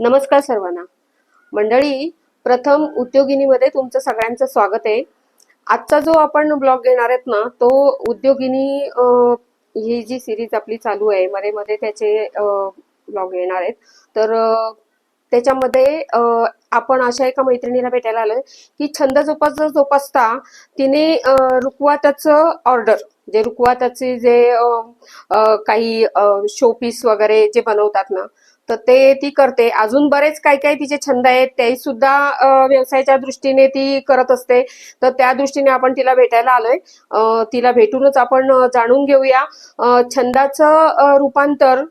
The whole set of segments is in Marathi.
नमस्कार सर्वांना. मंडळी प्रथम उद्योगिनीमध्ये तुमचं सगळ्यांचं स्वागत आहे. आजचा जो आपण ब्लॉग घेणार आहेत ना तो उद्योगिनी ही जी सिरीज आपली चालू आहे मध्ये मध्ये त्याचे ब्लॉग येणार आहेत. तर त्याच्यामध्ये आपण अशा एका मैत्रिणीला भेटायला आलोय की छंद जोपास जोपासता तिने रुकवाताचं ऑर्डर जे रुकवाताचे जे काही शोपीस वगैरे जे बनवतात ना तर ते ती करते. अजून बरेच काही काही तिचे छंद आहेत. ते सुद्धा व्यवसायाच्या दृष्टीने ती करत असते. तर त्या दृष्टीने आपण तिला भेटायला आलोय. तिला भेटूनच आपण जाणून घेऊया. छंदाचं रूपांतर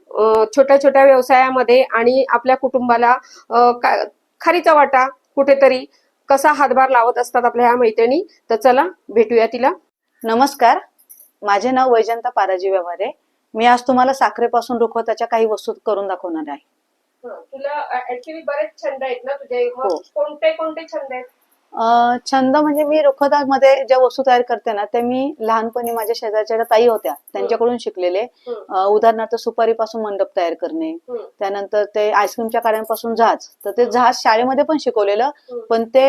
छोट्या छोट्या व्यवसायामध्ये आणि आपल्या कुटुंबाला अं, खारीचा वाटा कुठेतरी कसा हातभार लावत असतात आपल्या ह्या मैत्रिणी? तर चला भेटूया तिला. नमस्कार. माझे नाव वैजंता पाराजी व्यवहारे. मी आज तुम्हाला साखरेपासून रुखवताच्या काही वस्तू करून दाखवणार आहे. तुला ऍक्च्युली बरेच छंद आहेत ना तुझे हो. कोणते कोणते छंद आहेत? छंद म्हणजे मी रुखवतामध्ये ज्या वस्तू तयार करते ना ते मी लहानपणी माझ्या शेजारच्या ताई होत्या त्यांच्याकडून शिकलेले. उदाहरणार्थ सुपारीपासून मंडप तयार करणे त्यानंतर ते आईस्क्रीमच्या काड्यांपासून जहाज तर ते जहाज शाळेमध्ये पण शिकवलेलं. पण ते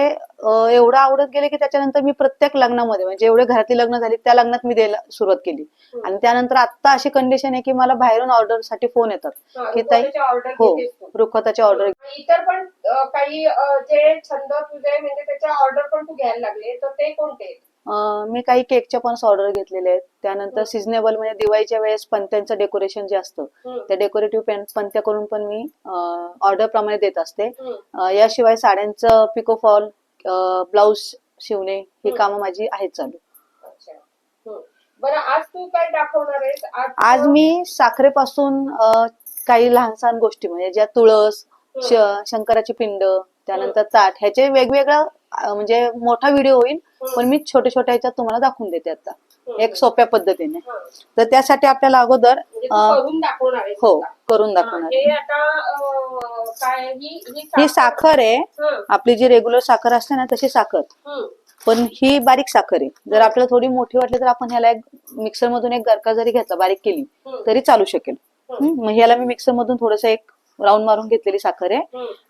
एवढं आवडत गेले की त्याच्यानंतर मी प्रत्येक लग्नामध्ये म्हणजे एवढे घरातली लग्न झाली त्या लग्नात मी द्यायला सुरुवात केली. आणि त्यानंतर आता अशी कंडिशन आहे की मला बाहेरून ऑर्डरसाठी फोन येतात की ताई हो रुखवताची ऑर्डर इतर पण काही जे छंद तुझे म्हणजे त्याच्या ऑर्डर पण तू घ्यायला लागले तर ते कोणते? मी काही केकच्या पण ऑर्डर घेतलेले आहेत त्यानंतर सिजनेबल म्हणजे दिवाळीच्या वेळेस पणत्यांचं डेकोरेशन जे असतं हम्म. त्या डेकोरेटिव्ह पणत्या करून पण मी ऑर्डर प्रमाणे देत असते हम्म. अं, याशिवाय साड्यांचं पिकोफॉल ब्लाऊज शिवणे ही हम्म. कामं माझी आहेत चालू अच्छा हम्म. बरं आज तू काय दाखवणार आहेस आज मी साखरेपासून अं, काही लहान सहान गोष्टी म्हणजे ज्या तुळस श- शंकराची पिंड त्यानंतर ताट ह्याचे वेगवेगळं अं, म्हणजे मोठा व्हिडिओ होईल पण मी छोट्या छोट्या ह्याच्यात तुम्हाला दाखवून देते आता. एक सोप्या पद्धतीने. तर त्यासाठी आपल्याला अगोदर हो. करून दाखवणार. हे ही साखर. आहे. आपली जी रेग्युलर साखर असते ना तशी साखर. पण ही बारीक साखर आहे. जर आपल्याला थोडी मोठी वाटली तर आपण ह्याला एक मिक्सर मधून एक गरका जरी घेतला बारीक केली. तरी चालू शकेल. मग ह्याला मी मिक्सर मधून थोडस एक राऊंड मारून घेतलेली साखर आहे.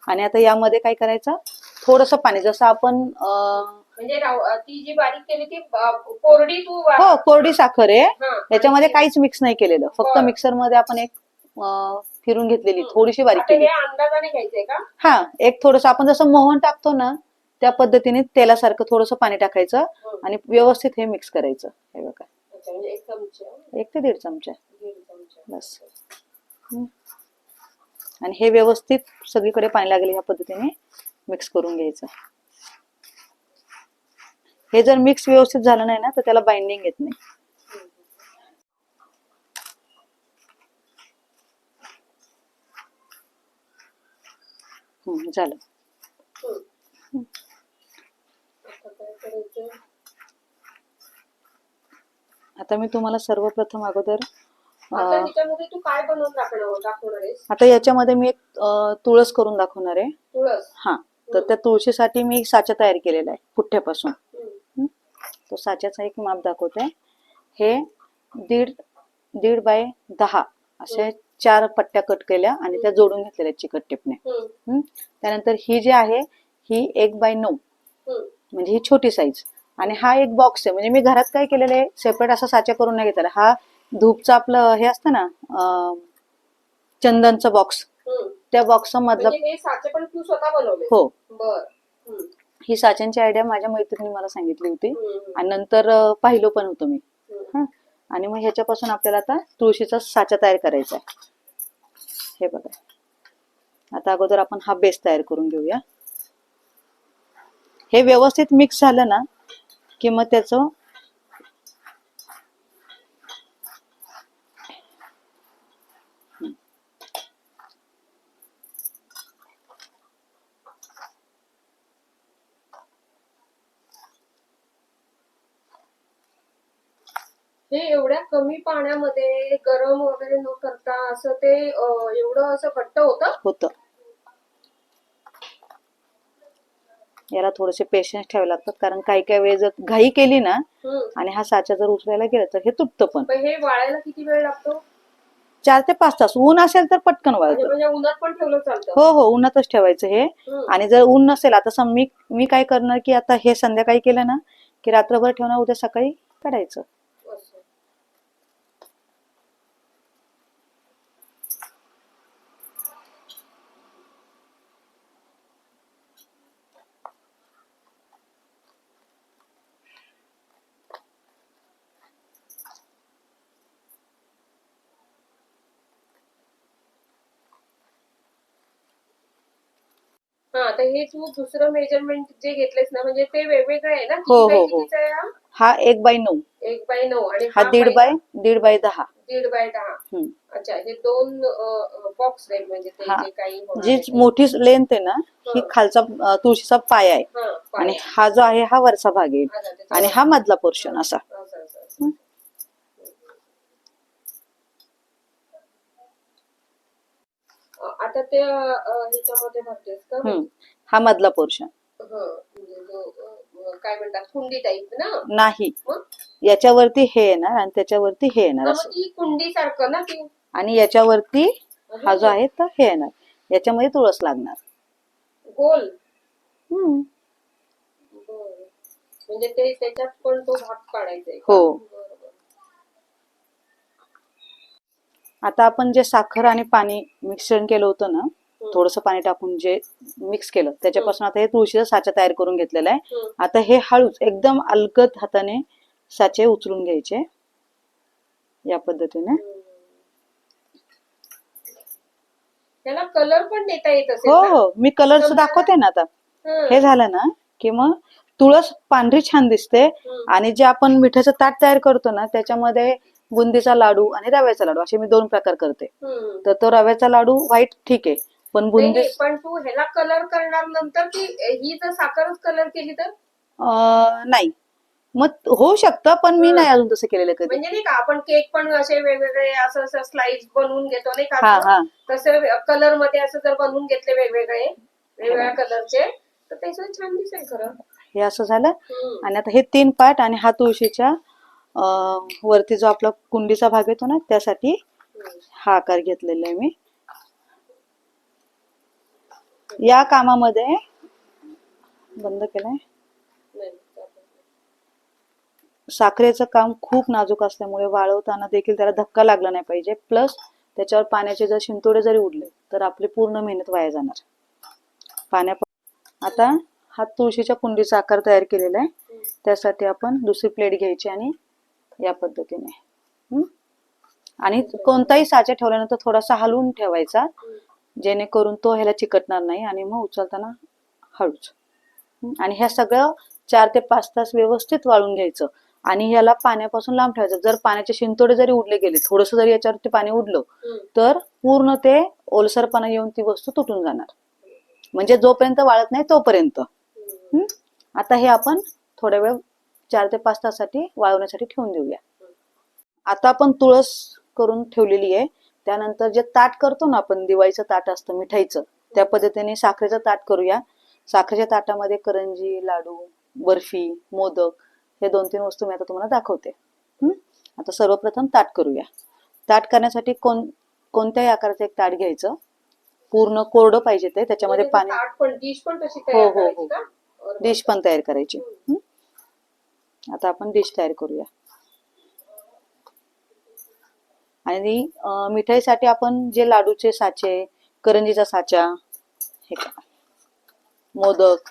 आणि आता यामध्ये काय करायचं? थोडस पाणी जसं आपण म्हणजे ती जी बारीक केली ती कोरडी तू हो कोरडी साखर आहे हं. याच्यामध्ये काहीच मिक्स नाही केलेलं फक्त. मिक्सरमध्ये आपण एक फिरून घेतलेली. थोडीशी बारीक केली हे अंदाजाने का हा एक थोडस आपण जसं मोहन टाकतो ना त्या पद्धतीने तेलासारखं थोडस पाणी टाकायचं. आणि व्यवस्थित हे मिक्स करायचं हे बघा म्हणजे एक ते दीड चमचा बस. आणि हे व्यवस्थित सगळीकडे पाणी लागेल ह्या पद्धतीने मिक्स करून घ्यायचं. हे जर मिक्स व्यवस्थित झालं नाही ना तर त्याला बाइंडिंग येत नाही. झालं. आता मी तुम्हाला सर्वप्रथम अगोदर आता याच्यामध्ये मी एक तुळस करून दाखवणार आहे. तुळस? हा. तर त्या तुळशीसाठी मी एक साचा तयार केलेला आहे पुठ्ठ्यापासून. तो साच्याचा एक माप दाखवते हे दीड दीड बाय दहा असे चार पट्ट्या कट केल्या आणि त्या जोडून घेतलेल्या चिकट टेपने. हं. त्यानंतर ही जी आहे ही एक बाय नऊ. म्हणजे ही छोटी साईज आणि हा एक बॉक्स आहे म्हणजे मी घरात काय केलेलं आहे सेपरेट असा साचा करून नाही घेतलेला हा धूपचं आपलं हे असतं ना चंदनचं बॉक्स. त्या बॉक्स मधलं म्हणजे हे साचे पण तू स्वतः बनवले. हो. बर. साच्यांची आयडिया माझ्या मैत्रिणी मला सांगितली होती. आणि नंतर अं, पाहिलं पण होतं मी. हं. आणि मग ह्याच्यापासून आपल्याला आता तुळशीचा साचा तयार करायचा आहे. हे बघा. आता अगोदर आपण हा बेस तयार करून घेऊया. हे व्यवस्थित मिक्स झालं ना की मग त्याचं हे एवढ्या कमी पाण्यामध्ये गरम वगैरे न करता असं ते अं, एवढं असं घट्ट होतं? होतं. याला थोडेसे पेशन्स ठेवावे लागतात. कारण काही काही वेळ जर घाई केली ना. आणि हा साचा जर उचलायला गेला तर हे तुटतं पण. पण हे वाळायला किती वेळ लागतो? चार ते पाच तास. ऊन असेल तर पटकन म्हणजे वाळतं. म्हणजे उन्हात पण ठेवलं चालतं. हो हो उन्हातच ठेवायचं हे. हम्म. आणि जर ऊन नसेल आता सम मी मी काय करणार की आता हे संध्याकाळी केलं ना की रात्रभर ठेवणार उद्या सकाळी काढायचं. हा तर हे तू दुसरं मेजरमेंट जे घेतलेस ना म्हणजे ते वेगवेगळे आहे ना हो, किती बाय हो, हो. कितीचं आहे हा? हा एक बाय नऊ एक बाय नऊ आणि हा दीड बाय दीड बाय दहा दीड बाय दहा हम्म. अच्छा हे दोन बॉक्स आहेत म्हणजे ते हा. जे काही होणार जी आहे ते. मोठी लेंथ आहे ना ही. खालचा अं, तुळशीचा पाय आहे हा, आणि पाय. हा जो आहे हा वरचा भाग येईल हा, त्याच्यावर. आणि हा मधला पोर्शन असा असं, असं, असं. हं. अ, आता ते ह्याच्यामध्ये भरतेस का? हम्म. हा मधला पोर्शन. हं, म्हणजे जो अ, काय म्हणतात कुंडी टाईप ना? नाही. मग? याच्यावरती हे येणार आणि त्याच्यावरती हे येणार हा, मग असं. ती कुंडी सारखं ना ती? आणि याच्यावरती हा जो आहे तर हे येणार. याच्यामध्ये तुळस लागणार. गोल? हम्म. बरं. म्हणजे ते त्याच्यात पण तो भाग काढायचा आहे का? हो. बरं, बरं. आता आपण जे साखर आणि पाणी मिश्रण केलं होतं ना थोडस पाणी टाकून जे मिक्स केलं त्याच्यापासून आता हे तुळशीचा साचा तयार करून घेतलेला आहे. आता हे हळूच एकदम अलगद हाताने साचे उचलून घ्यायचे या पद्धतीने त्याला कलर पण देता येत असेल हो? हो मी कलर दाखवते ना आता हं. झालं ना की मग तुळस पांढरी छान दिसते. आणि जे आपण मिठाचं ताट तयार करतो ना त्याच्यामध्ये बुंदीचा लाडू आणि रव्याचा लाडू असे मी दोन प्रकार करते. तर तो रव्याचा लाडू व्हाईट ठीक आहे पण बुंदी पण तू ह्याला कलर करणार नंतर की ही जर साखरच कलर केली तर? नाही. मग होऊ शकतं पण मी. नाही अजून तसं केलेलं कधी. म्हणजे नाही का आपण केक पण असे वेगवेगळे असं असं स्लाइस बनवून घेतो नाही का? तसे कलरमध्ये असं जर बनवून घेतले वेगवेगळे वेगवेगळ्या कलरचे तर ते छान दिसेल खरं. हे असं झालं. आणि आता हे तीन पार्ट आणि हा तुळशीच्या वरती जो आपला कुंडीचा भाग येतो ना त्यासाठी हा आकार घेतलेला आहे मी. या कामामध्ये बंद केलाय. साखरेचं काम खूप नाजूक असल्यामुळे वाळवताना देखील त्याला धक्का लागला नाही पाहिजे. प्लस त्याच्यावर पाण्याचे जर शिंतोडे जरी उडले तर आपली पूर्ण मेहनत वाया जाणार. पाण्या आता हा तुळशीच्या कुंडीचा आकार तयार केलेला आहे. त्यासाठी आपण दुसरी प्लेट घ्यायची आणि या पद्धतीने. आणि कोणताही साचा ठेवल्यानंतर थोडासा हलवून ठेवायचा. जेणेकरून तो ह्याला चिकटणार नाही आणि मग उचलताना हळूच. आणि ह्या सगळं चार ते पाच तास व्यवस्थित वाळून घ्यायचं. आणि ह्याला पाण्यापासून लांब ठेवायचं. जर पाण्याचे शिंतोडे जरी उडले गेले थोडस जरी याच्यावरती पाणी उडलं तर पूर्ण ते ओलसरपणा येऊन ती वस्तू तुटून जाणार. म्हणजे जोपर्यंत वाळत नाही तोपर्यंत. आता हे आपण थोड्या वेळ चार ते पाच तासासाठी वाळवण्यासाठी ठेवून देऊया आता आपण तुळस करून ठेवलेली आहे त्यानंतर जे ताट करतो ना आपण दिवाळीचं ताट असतं मिठाईचं त्या पद्धतीने साखरेचं ताट करूया साखरेच्या ताटामध्ये करंजी लाडू बर्फी मोदक हे दोन तीन वस्तू मी आता तुम्हाला दाखवते? आता सर्वप्रथम ताट करूया ताट करण्यासाठी कोण कोणत्याही आकाराचं एक ताट घ्यायचं पूर्ण कोरडं पाहिजे ते त्याच्यामध्ये म्हणजे पाणी हो, तयार हो, करायची हो. बरं. डिश पण तयार करायची? आता आपण डिश तयार करूया. आणि मिठाईसाठी आपण जे लाडूचे साचे करंजीचा साचा हे का मोदक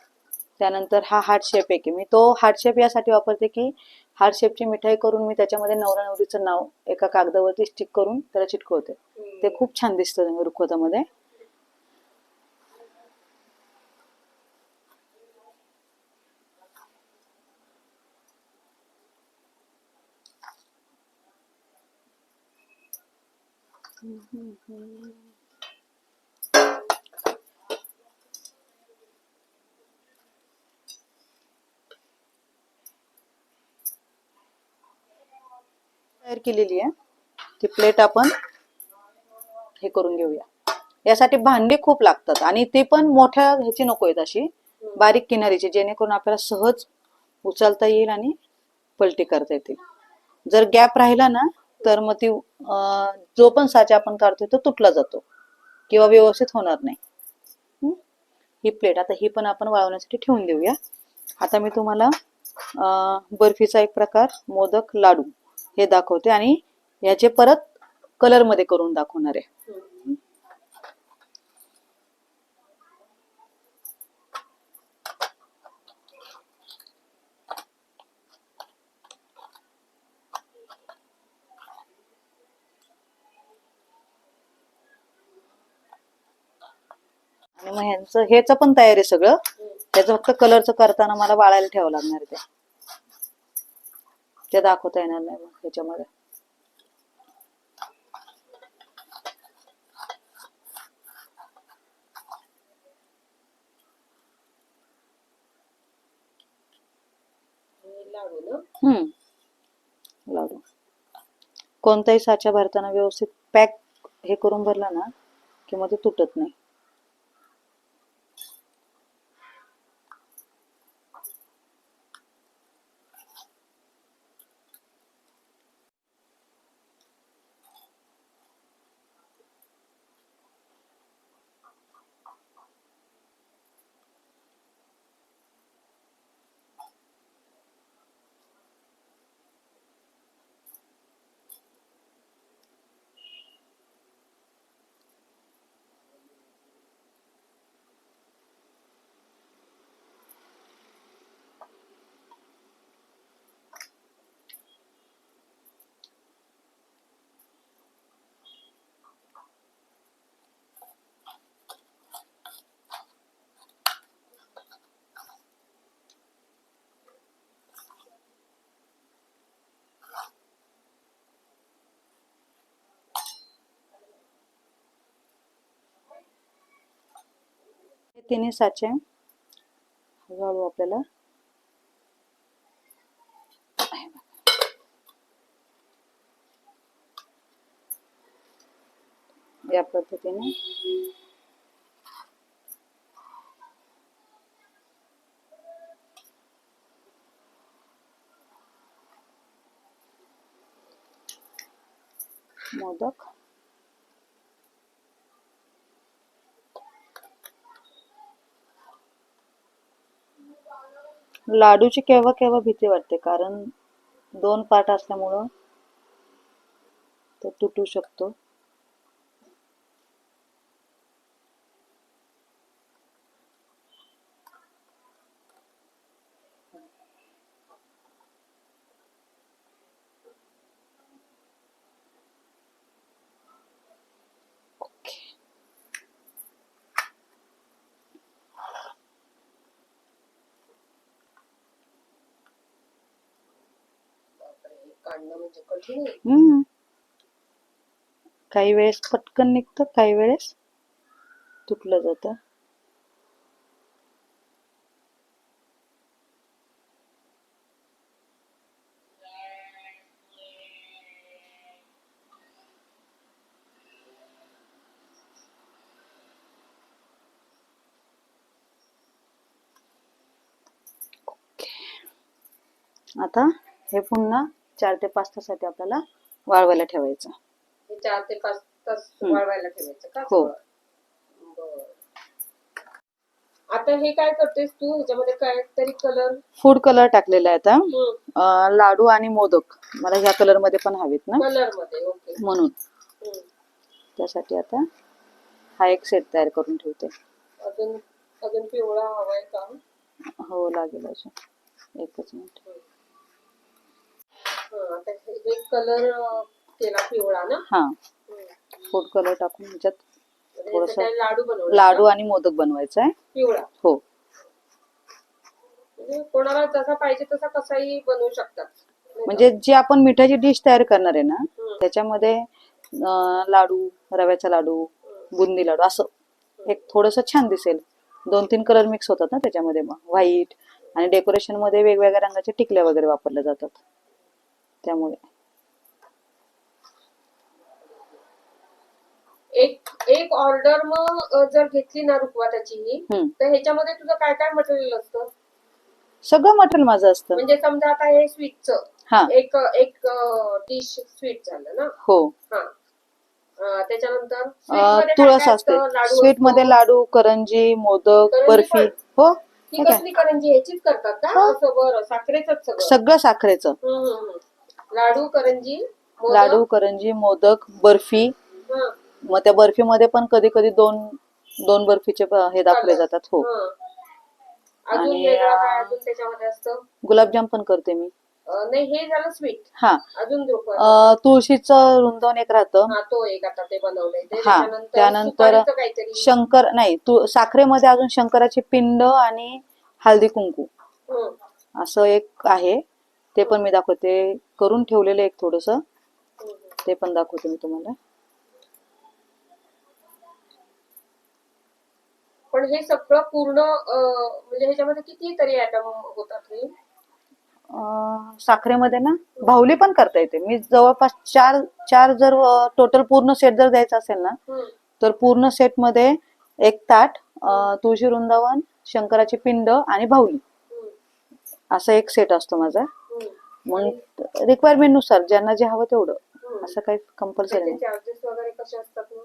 त्यानंतर हा हार्ट शेप आहे. की मी तो हार्ट शेप यासाठी वापरते की हार्ट शेपची मिठाई करून मी त्याच्यामध्ये नवरा नवरीचं नाव एका कागदावरती स्टिक करून त्याला चिटकवते. ते खूप छान दिसतं रुखवतामध्ये तयार केलेली आहे. ती प्लेट आपण हे करून घेऊया. यासाठी भांडी खूप लागतात आणि ते पण मोठ्या ह्याची नको आहेत अशी. बारीक किनारीची जेणेकरून आपल्याला सहज उचलता येईल आणि पलटी करता येतील. जर गॅप राहिला ना तर मग ती जो पण साचा आपण काढतोय तो तुटला जातो किंवा व्यवस्थित होणार नाही. ही? प्लेट आता ही पण आपण वाळवण्यासाठी ठेवून देऊया. आता मी तुम्हाला बर्फीचा एक प्रकार मोदक लाडू हे दाखवते आणि याचे परत कलरमध्ये करून दाखवणार आहे. मग ह्यांचं ह्याचं पण तयार आहे सगळं. त्याचं फक्त कलरचं करताना मला वाळायला ठेवावं लागणार ते. ते दाखवता येणार नाही मग ह्याच्यामध्ये. लाडू हम्म. लाडू. कोणताही साचा भरताना व्यवस्थित पॅक हे करून भरला ना की मग ते तुटत नाही. तिन्ही साचे. हळूहळू आपल्याला. या पद्धतीने. मोदक. लाडूची केव्हा केव्हा भीती वाटते? कारण दोन पार्ट असल्यामुळं तो तुटू शकतो. काढणं म्हणजे कठीण आहे. हम्म. काही वेळेस पटकन निघतं काही वेळेस तुटलं जातं. आता हे पुन्हा चार ते पाच तासासाठी आपल्याला वाळवायला ठेवायचं. हे चार ते पाच तास हम्म. वाळवायला ठेवायचं का? हो. बरं. आता हे काय करतेस तू? ह्याच्यामध्ये काय तरी कलर फूड कलर टाकलेला आहे आता. अं, लाडू आणि मोदक. मला ह्या कलरमध्ये पण हवेत ना. कलरमध्ये ओके म्हणून. हम्म. त्यासाठी आता हा एक सेट तयार करून ठेवते. अजून अजून पिवळा हवाय का? हो लागेल अजून. एकच मिनिट आता हे कलर केला पिवळा ना हा. फूड कलर टाकून ह्याच्यात म्हणजे थोडंसं ह्याचं काय लाडू बनवला लाडू आणि मोदक बनवायचा आहे. पिवळा. हो. म्हणजे कोणाला जसा पाहिजे तसा कसाही बनवू शकतात? म्हणजे जी आपण मिठाची डिश तयार करणार आहे ना हम्म. त्याच्यामध्ये अं, लाडू रव्याचा लाडू बुंदी लाडू असं. एक थोडस छान दिसेल. दोन तीन कलर मिक्स होतात ना त्याच्यामध्ये मग. व्हाईट आणि डेकोरेशनमध्ये वेगवेगळ्या रंगाच्या टिकल्या वगैरे वापरल्या जातात. त्यामुळे एक एक ऑर्डर मग जर घेतली ना रुखवाताची ही हम्म. तर ह्याच्यामध्ये तुझं काय काय मटेरियल असतं सगळं मटेरियल माझं असतं म्हणजे समजा आता हे स्वीटचं हा एक एक डिश स्वीट झालं ना हो हा अं, त्याच्यानंतर अं, स्वीटमध्ये काय तुळस काय असते असतं? लाडू स्वीटमध्ये असतो. लाडू करंजी मोदक करंजी बर्फी पण? हो ही हे काय? कसली करंजी ह्याचीच करतात का हो. असं बरं साखरेच सगळं सगळं साखरेचं हम्म, हम्म, हम्म. लाडू करंजी मोदक. लाडू करंजी मोदक बर्फी. हं, मग त्या बर्फीमध्ये पण कधी कधी दोन दोन बर्फीचे प- हे दाखवले. जातात हो. हं. अजून आणि, वेगळं काय अं, अजून त्याच्यामध्ये असतं? गुलाबजाम पण करते मी. अं, नाही हे झालं स्वीट हा. अजून द्रुपद अं, तुळशीचं रुंदवण एक राहतं. हा तो एक आता ते बनवलंय. ते हा, त्याच्यानंतर त्यानंतर सुपारीचं काहीतरी. शंकर नाही तू साखरेमध्ये अजून शंकराची पिंड आणि हळदी कुंकू. हं, असं एक आहे. ते पण मी दाखवते. करून ठेवलेलं एक थोडस. ते पण दाखवते मी तुम्हाला. पण हे सगळं पूर्ण म्हणजे ह्याच्यामध्ये किती तरी ऍटम होतात साखरेमध्ये ना? भावली पण करता येते. मी जवळपास चार चार जर टोटल पूर्ण सेट जर द्यायचा असेल ना तर पूर्ण सेटमध्ये एक ताट तुळशी वृंदावन शंकराची पिंड आणि भावली हं, असा एक सेट असतो माझा. मग रिक्वायरमेंटनुसार ज्यांना जे हवं तेवढं. असं काही कंपल्सरी नाही. चार्जेस वगैरे कसे असतात मग?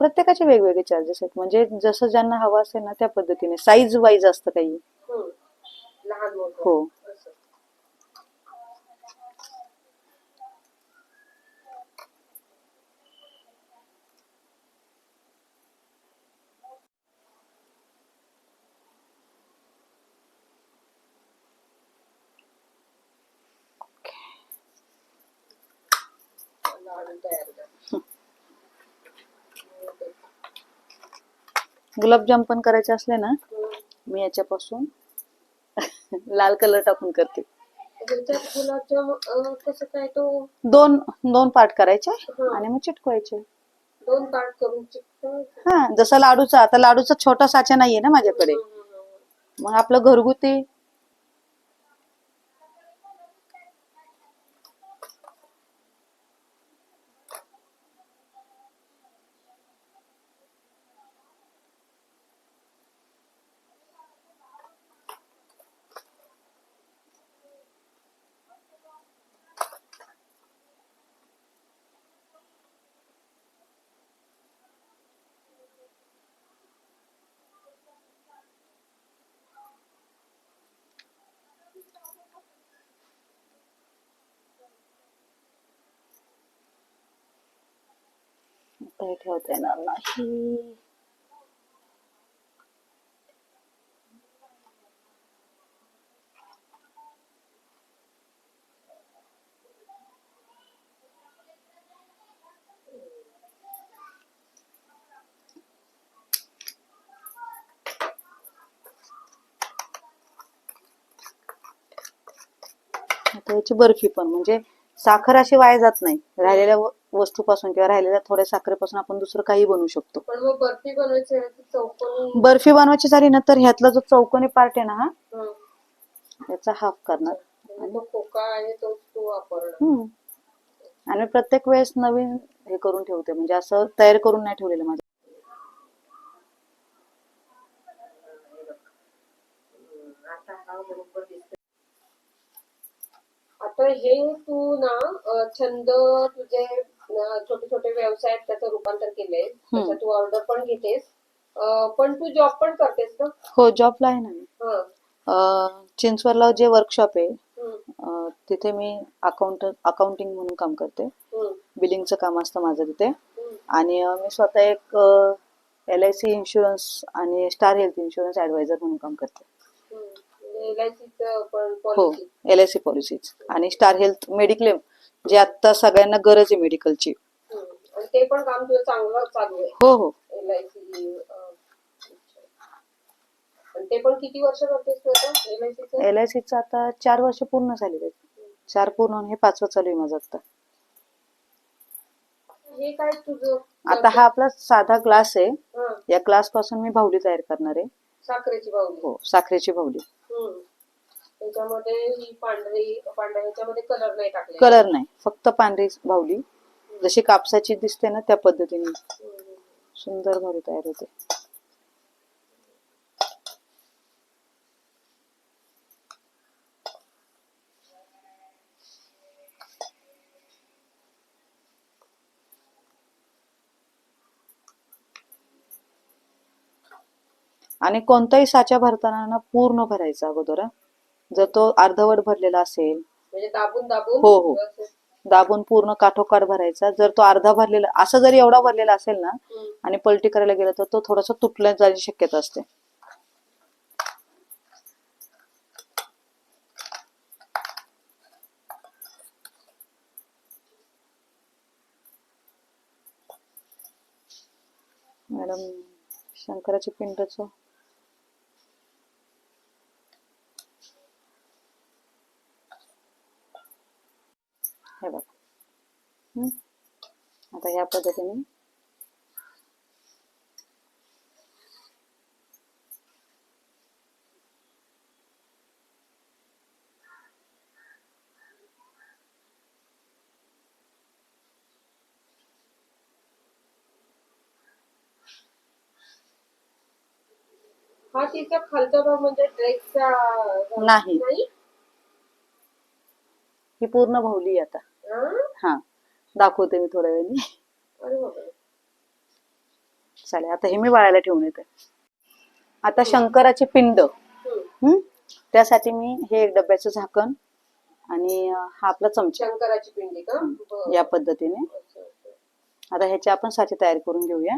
प्रत्येकाचे वेगवेगळे चार्जेस आहेत. म्हणजे जसं ज्यांना हवं असेल ना त्या पद्धतीने. साईज वाईज असतं काही. हं. लहान मोठं. हो. असं. तयार गुलाबजाम पण करायचे असले ना मी याच्यापासून लाल कलर टाकून करते गुलाबजाम कसं काय तो दोन दोन पार्ट करायचे आणि मग चिटकवायचे दोन पार्ट करून हा जसं लाडूचा आता लाडूचा छोटा साचा नाहीये ना माझ्याकडे मग आपलं घरगुती काही ठेवता येणार नाही आता याची बर्फी पण म्हणजे साखर अशी वाया जात नाही. राहिलेल्या व- वस्तूपासून किंवा राहिलेल्या थोड्या साखरेपासून आपण दुसरं काही बनवू शकतो पण मग बर्फी बनवायची आहे ती चौकोनी बर्फी बनवायची झाली ना तर ह्यातला जो चौकोनी पार्ट आहे ना हा हं. याचा हाफ करणार तो खोका आहे तो तू वापरणार हम्म. आणि प्रत्येक वेळेस नवीन हे करून ठेवते म्हणजे असं तयार करून नाही ठेवलेलं माझं आता हा बरोबर दिसतोय. आता हे तू ना अं, छंद तुझे छोटे छोटे व्यवसाय त्याचं रूपांतर केलंय. त्याच्यात तू ऑर्डर पण घेतेस. पण तू जॉब पण करतेस ना? हो जॉबला आहे ना मी. हं, चिंचवडला जे वर्कशॉप आहे तिथे मी अकाउंट अकाउंटिंग म्हणून काम करते. हं, बिलिंगचं काम असतं माझं तिथे. आणि मी स्वतः एक एल आय सी इन्शुरन्स आणि स्टार हेल्थ इन्शुरन्स ऍडवायझर म्हणून काम करते. एल आय सीचं पण हो policy L I C policies आणि स्टार हेल्थ मेडिक्लेम जे आता सगळ्यांना गरज आहे मेडिकलची. आणि ते पण काम तुझं चांगलं चालू आहे. हो हो. एल आय सी आणि ते पण किती वर्ष करतेस तू आता? एल आय एल आय सीचं आता चार वर्ष पूर्ण आहेत चार पूर्ण हे पाचवं चालू आहे माझं आता हे काय तुझं? आता हा आपला साधा ग्लास आहे. हं, या ग्लासपासून मी भावली तयार करणार आहे. साखरेची बाहुली हो साखरेची भावली. हम्म. त्याच्यामध्ये ही पांढरी पांढऱ्या कलर नाही टाकले कलर नाही. फक्त पांढरी भावली जशी कापसाची दिसते ना त्या पद्धतीने. सुंदर भारी तयार होते. आणि कोणताही साचा भरताना ना पूर्ण भरायचा अगोदर जर तो अर्धवट भरलेला असेल म्हणजे दाबून दाबून हो, हो. दाबून पूर्ण काठोकाठ भरायचा जर तो अर्धा भरलेला असं जरी एवढा भरलेला असेल ना. आणि पलटी करायला गेलं तर तो थोडासा तुटल्या जायची शक्यता असते मॅडम शंकराची पिंडच हे बघ हम्म. आता या पद्धतीने हा तिचा खालचा भाग म्हणजे ड्रेसचा नाही. नाही ही पूर्ण भावली आता हा? दाखवते मी थोड्या बापरे. चालेल आता हे मी वाळायला ठेवून येते. आता शंकराची पिंड. हम्म. त्यासाठी मी हे एक डब्याचं झाकण आणि हा आपला चमचा. शंकराची पिंडी का. या पद्धतीने. आता ह्याचे आपण साचे तयार करून घेऊया.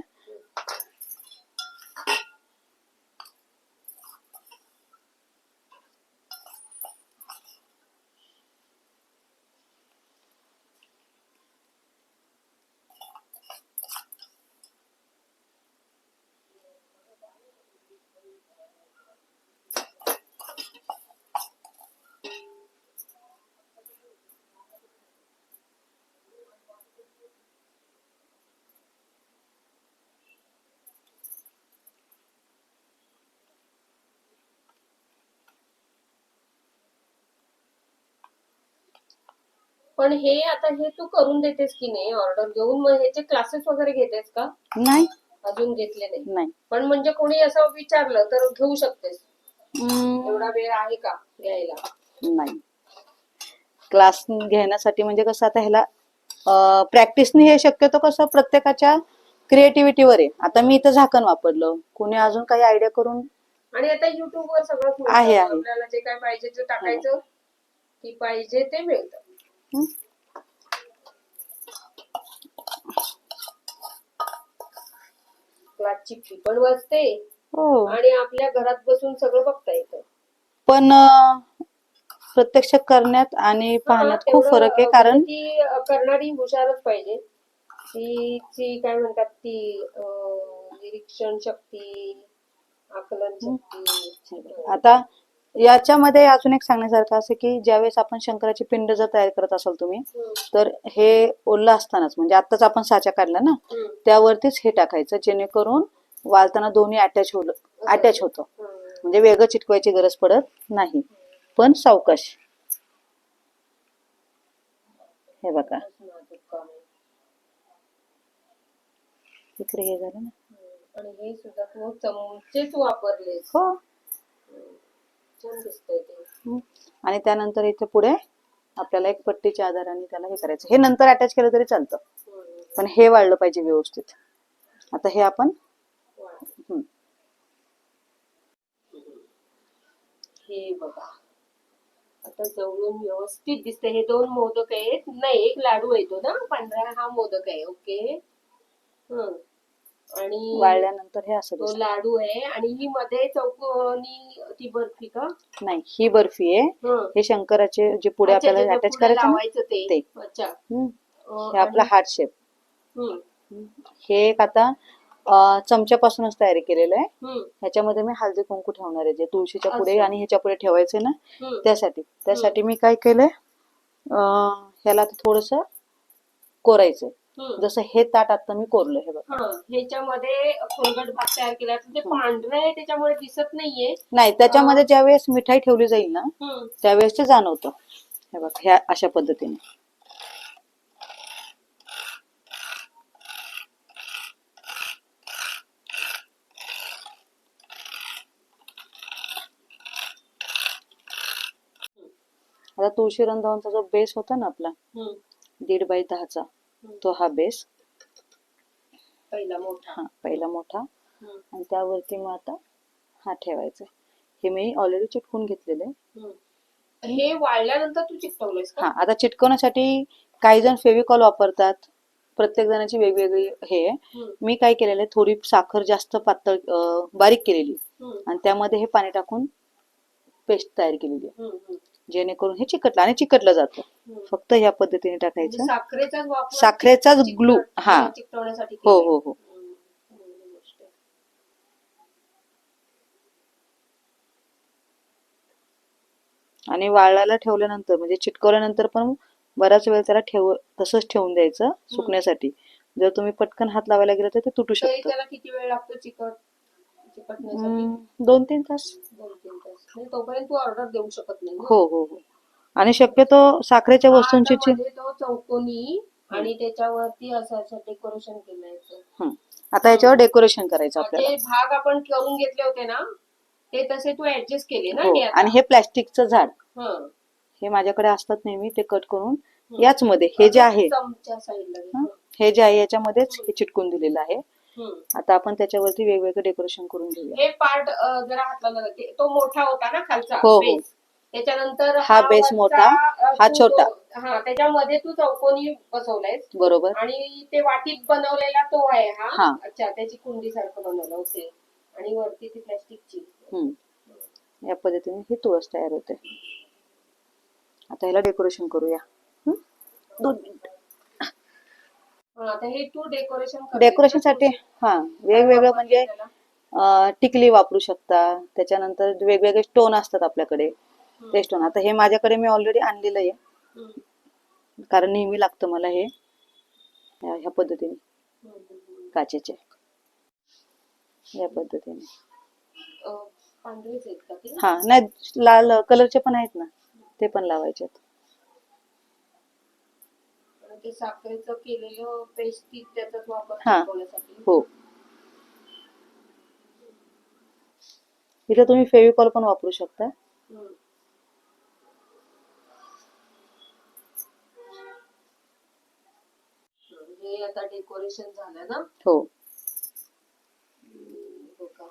पण हे आता हे तू करून देतेस की नाही ऑर्डर घेऊन? मग ह्याचे क्लासेस वगैरे घेतेस का? नाही. अजून घेतले नाही. नाही. पण म्हणजे कोणी असं विचारलं तर घेऊ शकतेस. हम्म, एवढा वेळ आहे का घ्यायला? नाही. क्लास घेण्यासाठी म्हणजे कसं आता ह्याला प्रॅक्टिसने हे शक्यतो कसं प्रत्येकाच्या क्रिएटिव्हिटीवर आहे. आता मी इथं झाकण वापरलं. कुणी अजून काही आयडिया करून आणि आता युट्यूब वर सगळं मिळतं. आहे, आहे. आपल्याला जे काय पाहिजे ते टाकायचं. की पाहिजे ते मिळतं. क्लासची फी पण वाचते हो. आणि आपल्या घरात बसून सगळं बघता येतं. पण अं, प्रत्यक्ष करण्यात आणि पाहण्यात हा, खूप तेवढं, फरक आहे कारण ती अं, करणारी हुशारच पाहिजे. तिची काय म्हणतात ती अं, निरीक्षण शक्ती आकलन शक्ती आता याच्यामध्ये अजून एक सांगण्यासारखं असं की ज्यावेळेस आपण शंकराची पिंड जर तयार करत असाल तुम्ही तर हे ओलं असतानाच म्हणजे आताच आपण साचा काढला ना त्यावरतीच हे टाकायचं जेणेकरून वाळताना दोन्ही अटॅच होल अटॅच होतं. म्हणजे वेगळं चिटकवायची गरज पडत नाही. पण सावकाश. हे बघा. इकडे हे झालं ना. आणि हे सुद्धा वापरलेस हो. छान दिसतंय ते. हम्म. आणि त्यानंतर इथे पुढे आपल्याला एक पट्टीच्या आधाराने त्याला हे करायचं. हे नंतर अटॅच केलं तरी चालतं. हम्म, पण हे वाढलं पाहिजे व्यवस्थित. आता हे आपण. हम्म, हे बघा. आता जवळून व्यवस्थित दिसते हे दोन मोदक आहेत. नाही एक लाडू आहे तो ना? पांढरा हा मोदक आहे. ओके? हं. आणि वाळल्यानंतर हे असं तो दिसतं. लाडू आहे आणि ही मध्ये चौकोनी ती बर्फी का? नाही ही बर्फी आहे. हं. हे शंकराचे जे पुढे अच्छा, आपल्याला ज्याच्या अटॅच पुढे करायचं ना लावायचं ते. ते. अच्छा. हम्म. अं, हे आपला आणि- हार्ट शेप हं, हे एक आता अं, चमच्यापासूनच तयारी केलेलं आहे. हं, ह्याच्यामध्ये मी हळदी कुंकू ठेवणार आहे. जे तुळशीच्या पुढे. आणि ह्याच्या पुढे ठेवायचे ना हं. त्यासाठी. त्यासाठी मी काय केलंय? अं, ह्याला थोडस कोरायचंय. हं. जसं हे ताट आता मी कोरलं हे बघा. ह्याच्यामध्ये खोलगट भाग तयार केला. ते पांढरं आहे त्याच्यामुळे दिसत नाहीये. नाही त्याच्यामध्ये ज्यावेळेस मिठाई ठेवली जाईल ना. त्यावेळेस ते जाणवतं. हे बघ ह्या अशा पद्धतीने. आता तुळशी रंधावांचा जो बेस होता ना आपला. दीड बाय दहाचा तो हा बेस पहिला मोठा हा पहिला मोठा. आणि त्यावरती मग आता हा ठेवायचं हे मी ऑलरेडी चिटकून घेतलेलं. हे वाळल्यानंतर तू चिकटवलंयस का हा आता चिटकवण्यासाठी काही जण फेविकॉल वापरतात प्रत्येक जणाची वेगवेगळी हे आहे. मी काय केलेलं आहे थोडी साखर जास्त पातळ बारीक केलेली. आणि त्यामध्ये हे पाणी टाकून पेस्ट तयार केलेली आहे. जेणेकरून हे चिकटलं आणि चिकटलं जातं. फक्त ह्या पद्धतीने म्हणजे टाकायचं साखरेचाच वापर साखरेचाच glue, हा. हो. हो हो आहे. आणि वाळायला ठेवल्यानंतर म्हणजे चिटकवल्यानंतर पण बराच वेळ त्याला ठेव तसंच ठेवून द्यायचं सुकण्यासाठी जर तुम्ही पटकन हात लावायला गेलं तर ते तुटू शकतं त्याला किती वेळ लागतो चिकट चिकटण्यासाठी दोन तीन तास दोन तीन तास म्हणजे तोपर्यंत तू ऑर्डर देऊ शकत नाही ना? हो हो हो आणि शक्यतो साखरेच्या हा वस्तूंची तो चौकोनी आणि त्याच्यावरती असं असं डेकोरेशन केलंय हं. आता याच्यावर डेकोरेशन करायचं आपल्याला जे भाग आपण करून घेतले होते ना ते तसे तू ऍडजस्ट केले ना हो हे आता? आणि हे प्लॅस्टिकचं झाड हं. हे माझ्याकडे असतात नेहमी ते कट करून याच मध्ये हे जे आहे चमच्या साईडला. हं, हे जे आहे याच्यामध्येच हे चिटकून दिलेलं आहे हं. आता आपण त्याच्यावरती वेगवेगळं डेकोरेशन करून घेऊया. हे पार्ट जरा हाताला तो मोठा होता ना खालचा हो, हो. बेस त्याच्यानंतर हा वरचा, मोठा, हा छोटा. हा त्याच्यामध्ये तू चौकोनी बसवलायस बरोबर. आणि ते वाटीत बनवलेला तो आहे हा. अच्छा त्याची कुंडी सारखं बनवलं ओके. आणि वरती ती प्लॅस्टिकची. या पद्धतीने ही तुळस तयार होते आता ह्याला डेकोरेशन करूया? दोन मिनिट. आता हे तू डेकोरेशन डेकोरेशनसाठी हा वेगवेगळं म्हणजे अं, टिकली वापरू शकता. त्याच्यानंतर वेगवेगळे स्टोन असतात आपल्याकडे. ते स्टोन आता हे माझ्याकडे मी ऑलरेडी आणलेलं आहे. कारण नेहमी लागतं मला हे. ह्या ह्या पद्धतीने. काचेचे. या पद्धतीने. पांढरेच आहेत का ते? हा नाही लाल कलरचे पण आहेत ना. ते पण लावायचे आणि ते साखरेचं केलेलं पेस्ट त्याचाच वापर हा. हो. इथे तुम्ही फेविकॉल पण वापरू शकता. हम्म. हे आता डेकोरेशन झालं ना? हो. हो का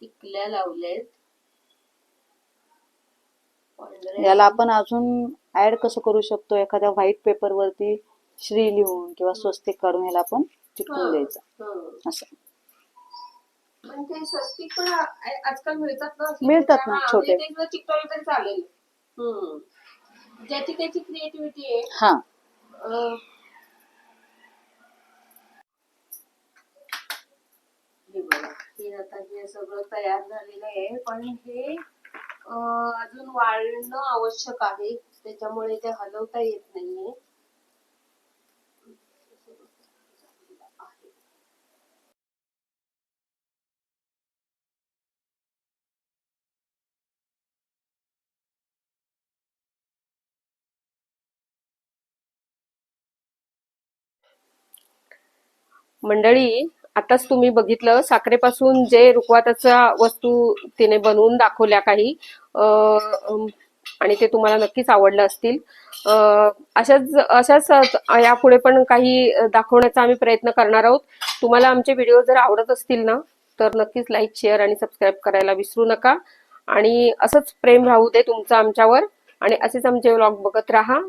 टिकल्या लावल्यात. पांढऱ्या याला आपण अजून ऍड कसं करू शकतो? एखाद्या व्हाईट पेपर वरती श्री लिहून किंवा स्वस्तिक काढून ह्याला आपण चिटकवून द्यायचं. हं. असं. आजकाल मिळतात ना मिळतात ना, छोटे. चिकटवलं तरी चालेल. हम्म. ज्याची त्याची क्रिएटिव्हिटी आहे. हा. आता हे सगळं तयार झालेलं आहे पण हे अजून वाळणं आवश्यक आहे. त्याच्यामुळे ते हलवता येत नाहीये. आहे. मंडळी आताच तुम्ही बघितलं साखरेपासून जे रुखवाताच्या वस्तू तिने बनवून दाखवल्या काही अं, आणि ते तुम्हाला नक्कीच आवडलं असतील. अशाच अशाच यापुढे पण काही दाखवण्याचा आम्ही प्रयत्न करणार आहोत. तुम्हाला आमचे व्हिडिओ जर आवडत असतील ना तर नक्कीच लाईक शेअर आणि सबस्क्राईब करायला विसरू नका. आणि असंच प्रेम राहू दे तुमचं आमच्यावर. आणि असेच आमचे व्लॉग बघत राहा.